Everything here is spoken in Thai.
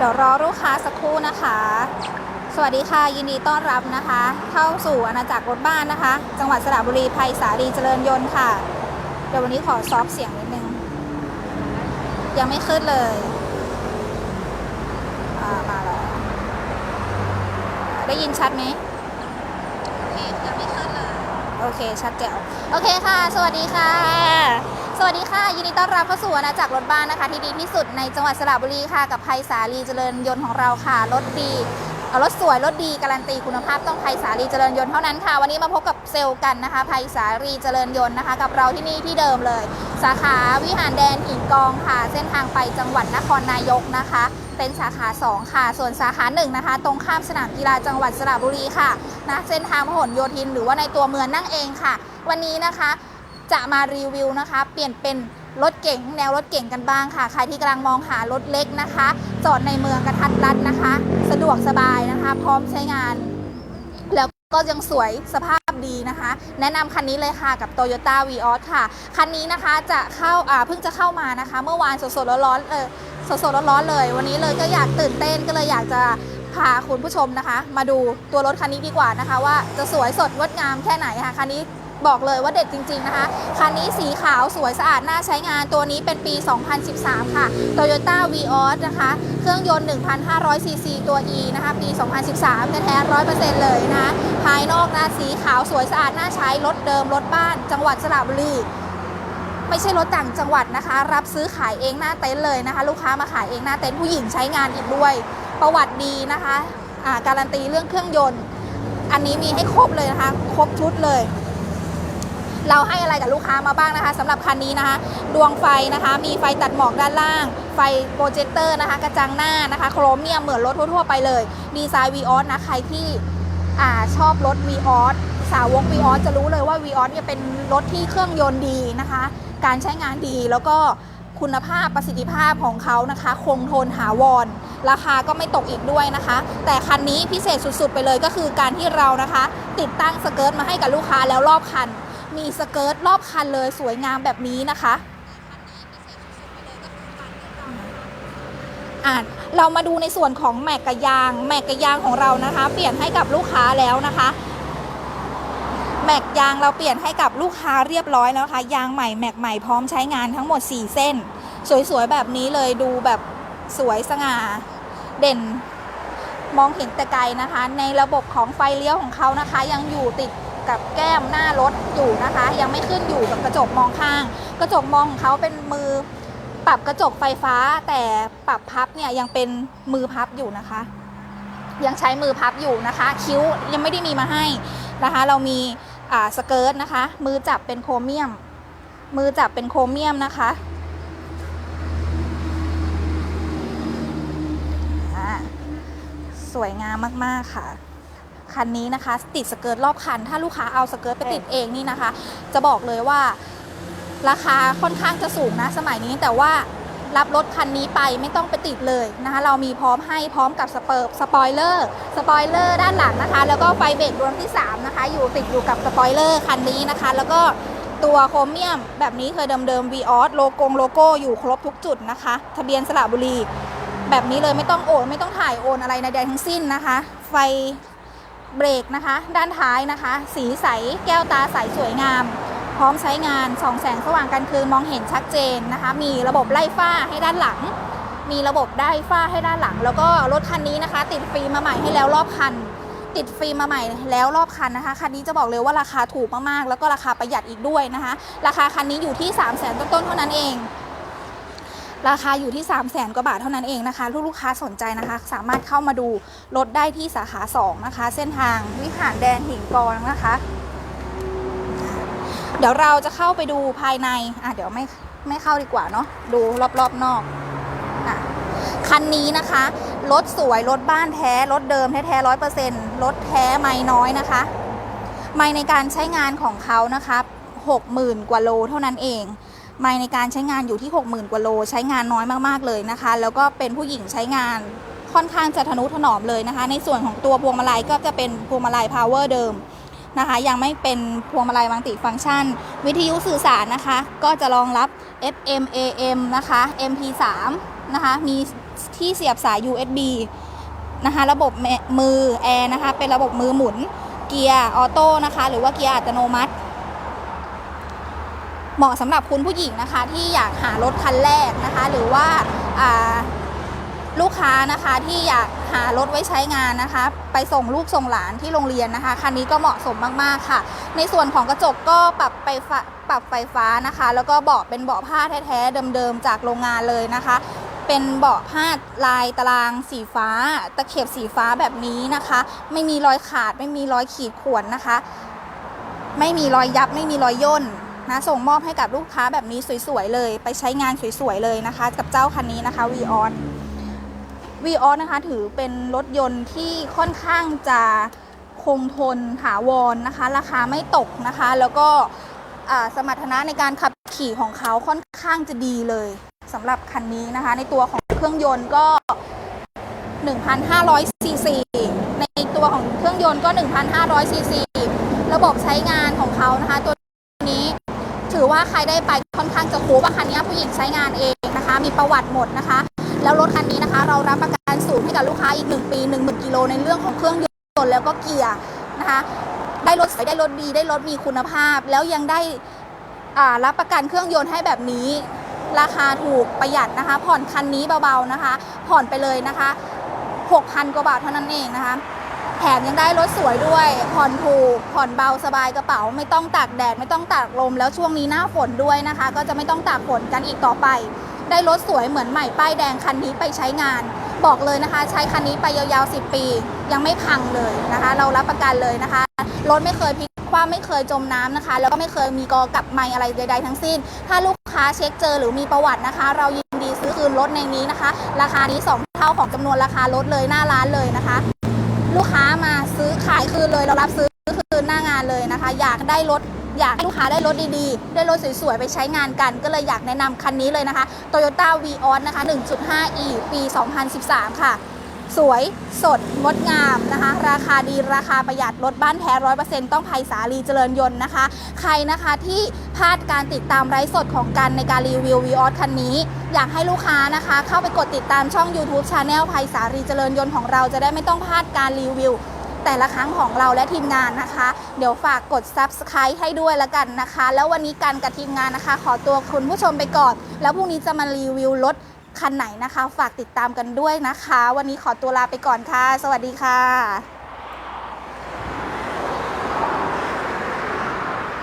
เดี๋ยวรอลูกค้าสักครู่นะคะ สวัสดีค่ะยินดีต้อนรับนะคะ เข้าสู่อาณาจักรรถบ้านนะคะ จังหวัดสระบุรีภัยสาลีเจริญยนต์ค่ะ เดี๋ยววันนี้ขอซอฟต์เสียงนิดนึง ยังไม่ขึ้นเลยอ่ามาแล้วได้ยินชัดไหมโอเคยังไม่ขึ้นเลยโอเค ชัดแจ๋วโอเคค่ะ สวัสดีค่ะ สวัสดีค่ะ ยินดีต้อนรับเข้าสู่อาณาจักรรถบ้านนะคะ ที่ดีที่สุดในจังหวัดสระบุรีค่ะ กับภัยสาลีเจริญยนต์ของเราค่ะ รถดีรถสวย รถดีการันตีคุณภาพต้องภัยสาลีเจริญยนต์เท่านั้นค่ะ วันนี้มาพบกับเซลล์กันนะคะภัยสาลีเจริญยนต์นะคะ กับเราที่นี่ที่เดิมเลย สาขาวิหารแดนหินกองค่ะ เส้นทางไปจังหวัดนครนายกนะคะ เป็นสาขา 2 ค่ะ ส่วนสาขา1นะคะ ตรงข้ามสนามกีฬาจังหวัดสระบุรีค่ะนะเส้นทางพหลโยธิน หรือว่าในตัวเมืองนั่งเองค่ะ วันนี้นะคะ จะมารีวิวนะคะ เปลี่ยนเป็นรถเก๋งแนวรถเก๋งกันบ้างค่ะ ใครที่กำลังมองหารถเล็กนะคะ จอดในเมืองกระทัดรัดนะคะ สะดวกสบายนะคะ พร้อมใช้งาน แล้วก็ยังสวยสภาพดีนะคะ แนะนำคันนี้เลยค่ะกับ Toyota v ีออสค่ะ คันนี้นะคะจะเข้าอ่าเพิ่งจะเข้ามานะคะ เมื่อวานสดๆร้อนๆเออสดๆร้อนๆเลย วันนี้เลยก็อยากตื่นเต้นก็เลยอยากจะพาคุณผู้ชมนะคะ มาดูตัวรถคันนี้ดีกว่านะคะ ว่าจะสวยสดงดงามแค่ไหนค่ะคันนี้ บอกเลยว่าเด็ดจริง ๆ นะคะ คันนี้สีขาวสวยสะอาดน่าใช้งานตัวนี้เป็นปี 2013 ค่ะ Toyota v ีออสนะคะ เครื่องยนต์ 1,500 ซีซีตัว E นะคะ ปี 2013 แท้ๆ100%เลยนะคะภายนอกนะสีขาวสวยสะอาดน่าใช้รถเดิมรถบ้าน จังหวัดสระบุรีไม่ใช่รถต่างจังหวัดนะคะ รับซื้อขายเองหน้าเต็นท์เลยนะคะ ลูกค้ามาขายเองหน้าเต็นท์ผู้หญิงใช้งานอีกด้วย ประวัติดีนะคะอ่าการันตีเรื่องเครื่องยนต์ อันนี้มีให้ครบเลยนะคะ ครบชุดเลย เราให้อะไรกับลูกค้ามาบ้างนะคะสำหรับคันนี้นะคะ ดวงไฟนะคะ มีไฟตัดหมอกด้านล่าง ไฟโปรเจคเตอร์นะคะ กระจังหน้านะคะ โครเมียมเหมือนรถทั่วๆไปเลย ดีไซน์วีออสนะ ใครที่อชอบรถวีออสสาวกวีออสจะรู้เลยว่าวีออสเนี่ยเป็นรถที่เครื่องยนต์ดีนะคะ การใช้งานดีแล้วก็คุณภาพประสิทธิภาพของเขานะคะ คงทนถาวร ราคาก็ไม่ตกอีกด้วยนะคะ แต่คันนี้พิเศษสุดๆ ไปเลยก็คือการที่เรานะคะ ติดตั้งสเกิร์ตมาให้กับลูกค้าแล้วรอบคัน มีสเกิร์ตรอบคันเลยสวยงามแบบนี้นะคะอะเรามาดูในส่วนของแม็กกะยางแม็กกะยางของเรานะคะ เปลี่ยนให้กับลูกค้าแล้วนะคะ แม็กยางเราเปลี่ยนให้กับลูกค้าเรียบร้อยแล้วนะคะยางใหม่แม็กใหม่พร้อมใช้งานทั้งหมด 4 เส้น สวยๆแบบนี้เลยดูแบบสวยสง่าเด่นมองเห็นแต่ไกลนะคะ ในระบบของไฟเลี้ยวของเขานะคะ ยังอยู่ติด กับแก้มหน้ารถอยู่นะคะ ยังไม่ขึ้นอยู่กับกระจกมองข้าง กระจกมองของเขาเป็นมือปรับกระจกไฟฟ้า แต่ปรับพับเนี่ยยังเป็นมือพับอยู่นะคะ ยังใช้มือพับอยู่นะคะ คิ้วยังไม่ได้มีมาให้นะคะ เรามีสเกิร์ตนะคะ มือจับเป็นโครเมียม มือจับเป็นโครเมียมนะคะสวยงามมาก ๆ ค่ะ คันนี้นะคะ ติดสเกิร์ตรอบคัน ถ้าลูกค้าเอาสเกิร์ตไปติดเองนี่นะคะ จะบอกเลยว่าราคาค่อนข้างจะสูงนะสมัยนี้แต่ว่ารับรถคันนี้ไปไม่ต้องไปติดเลยนะคะ เรามีพร้อมให้พร้อมกับสเปิร์สปอยเลอร์สปอยเลอร์ด้านหลังนะคะ แล้วก็ไฟเบรกดวงที่ 3 นะคะ อยู่ติดอยู่กับสปอยเลอร์คันนี้นะคะ แล้วก็ตัวโครเมียมแบบนี้เคยเดิมๆ v ีออสโลโกงโลโก้อยู่ครบทุกจุดนะคะ ทะเบียนสระบุรี แบบนี้เลยไม่ต้องโอนไม่ต้องถ่ายโอนอะไรใดๆทั้งสิ้นนะคะ ไฟ เบรกนะคะ ด้านท้ายนะคะ สีใสแก้วตาใสสวยงาม พร้อมใช้งานส่องแสงสว่างกลางคืนมองเห็นชัดเจนนะคะ มีระบบไล่ฝ้าให้ด้านหลัง มีระบบได้ฝ้าให้ด้านหลัง แล้วก็รถคันนี้นะคะ ติดฟิล์มมาใหม่ให้แล้วรอบคัน ติดฟิล์มมาใหม่แล้วรอบคันนะคะคันนี้จะบอกเลยว่าราคาถูกมากๆ แล้วก็ราคาประหยัดอีกด้วยนะคะ ราคาคันนี้อยู่ที่ 3 0 0แสนต้นๆเท่านั้นเอง ราคาอยู่ที่ 3 0 0แสนกว่าบาทเท่านั้นเองนะคะ ลูกค้าสนใจนะคะ สามารถเข้ามาดูรถได้ที่สาขา 2 นะคะ เส้นทางวิหารแดนหินกองนะคะ เดี๋ยวเราจะเข้าไปดูภายใน อะเดี๋ยวไม่ไม่เข้าดีกว่าเนาะดูรอบๆนอกอะคันนี้นะคะ รถสวย รถบ้านแท้ รถเดิมแท้ๆร้อยเปอร์เซ็นต์รถแท้ไม่น้อยนะคะ ไม่ในการใช้งานของเขานะคะหกหมื่นกว่าโลเท่านั้นเอง ไม่ในการใช้งานอยู่ที่ 60,000 กว่าโล ใช้งานน้อยมากๆเลยนะคะ แล้วก็เป็นผู้หญิงใช้งานค่อนข้างจะทนุถนอมเลยนะคะ ในส่วนของตัวพวงมาลัยก็จะเป็นพวงมาลัย power เดิมนะคะ ยังไม่เป็นพวงมาลัยมัลติฟังก์ชัน วิทยุสื่อสารนะคะ ก็จะรองรับ FM AM นะคะ MP3 นะคะ มีที่เสียบสาย USB นะคะ ระบบมมือแอร์นะคะ เป็นระบบมือหมุน เกียร์ออโต้นะคะ หรือว่าเกียร์อัตโนมัติ เหมาะสำหรับคุณผู้หญิงนะคะ ที่อยากหารถคันแรกนะคะ หรือว่าาลูกค้านะคะที่อยากหารถไว้ใช้งานนะคะ ไปส่งลูกส่งหลานที่โรงเรียนนะคะคันนี้ก็เหมาะสมมากๆค่ะ ในส่วนของกระจกก็ปรับไปปรับไฟฟ้านะคะ แล้วก็เบาะเป็นเบาะผ้าแท้ๆเดิมๆจากโรงงานเลยนะคะ เป็นเบาะผ้าลายตารางสีฟ้า ตะเข็บสีฟ้าแบบนี้นะคะ ไม่มีรอยขาด ไม่มีรอยขีดข่วนนะคะ ไม่มีรอยยับไม่มีรอยย่น นะส่งมอบให้กับลูกค้าแบบนี้สวยๆเลย ไปใช้งานสวยๆเลยนะคะ กับเจ้าคันนี้นะคะ v ีออสวีออสนะคะถือเป็นรถยนต์ที่ค่อนข้างจะคงทนถาวรนนะคะ ราคาไม่ตกนะคะ แล้วก็สมรรถนะในการขับขี่ของเขาค่อนข้างจะดีเลยสำหรับคันนี้นะคะ ในตัวของเครื่องยนต์ก็ 1,500ซีซีในตัวของเครื่องยนต์ก็ 1,500ซีซีระบบใช้งานของเขานะคะ ตัว ว่าใครได้ไปค่อนข้างจะคุ้มว่าคันนี้ผู้หญิงใช้งานเองนะคะ มีประวัติหมดนะคะ แล้วรถคันนี้นะคะ เรารับประกันศูนย์ให้กับลูกค้าอีก 1 ปี 1 0,000กิโลในเรื่องของเครื่องยนต์แล้วก็เกียร์นะคะ ได้รถสวยได้รถดีได้รถมีคุณภาพ แล้วยังได้อ่ารับประกันเครื่องยนต์ให้แบบนี้ ราคาถูกประหยัดนะคะ ผ่อนคันนี้เบาๆนะคะ ผ่อนไปเลยนะคะ 6,000 กว่าบาทเท่านั้นเองนะคะ แถมยังได้รถสวยด้วย ผ่อนถูก ผ่อนเบาสบายกระเป๋า ไม่ต้องตากแดด ไม่ต้องตากลม แล้วช่วงนี้หน้าฝนด้วยนะคะ ก็จะไม่ต้องตากฝนกันอีกต่อไป ได้รถสวยเหมือนใหม่ป้ายแดงคันนี้ไปใช้งาน บอกเลยนะคะ ใช้คันนี้ไปยาวๆ 10 ปี ยังไม่พังเลยนะคะ เรารับประกันเลยนะคะ รถไม่เคยพลิกคว่ำไม่เคยจมน้ำนะคะ แล้วก็ไม่เคยมีกอกับไมอะไรใด ๆ ทั้งสิ้น ถ้าลูกค้าเช็คเจอหรือมีประวัตินะคะ เรายินดีซื้อคืนรถในนี้นะคะ ราคานี้ 2 เท่าของจำนวนราคารถเลยหน้าร้านเลยนะคะ ลูกค้ามาซื้อขายคืนเลยเรารับซื้อคืนหน้างานเลยนะคะ อยากได้รถอยากให้ลูกค้าได้รถดีๆ ได้รถสวยๆ ไปใช้งานกัน ก็เลยอยากแนะนำคันนี้เลยนะคะ Toyota v ีออสนะคะ 1.5e ปี 2013 ค่ะ สวยสดงดงามนะคะ ราคาดีราคาประหยัดรถบ้านแท้ร้อยเปอร์เซ็นต์ต้องภัยสาลีเจริญยนต์นะคะ ใครนะคะที่ ลาดการติดตามไลฟ์สดของกันในการรีวิววีออสคันนี้ อยากให้ลูกค้านะคะ เข้าไปกดติดตามช่อง YouTube c h anel ภัยสาลีเจริญยนต์ของเราจะได้ไม่ต้องพลาดการรีวิว แต่ละครั้งของเราและทีมงานนะคะ เดี๋ยวฝากกด Subscribe ให้ด้วยละกันนะคะ แล้ววันนี้กันกับทีมงานนะคะ ขอตัวคุณผู้ชมไปก่อน แล้วพรุ่งนี้จะมารีวิวรถคันไหนนะคะ ฝากติดตามกันด้วยนะคะ วันนี้ขอตัวลาไปก่อนค่ะ สวัสดีค่ะ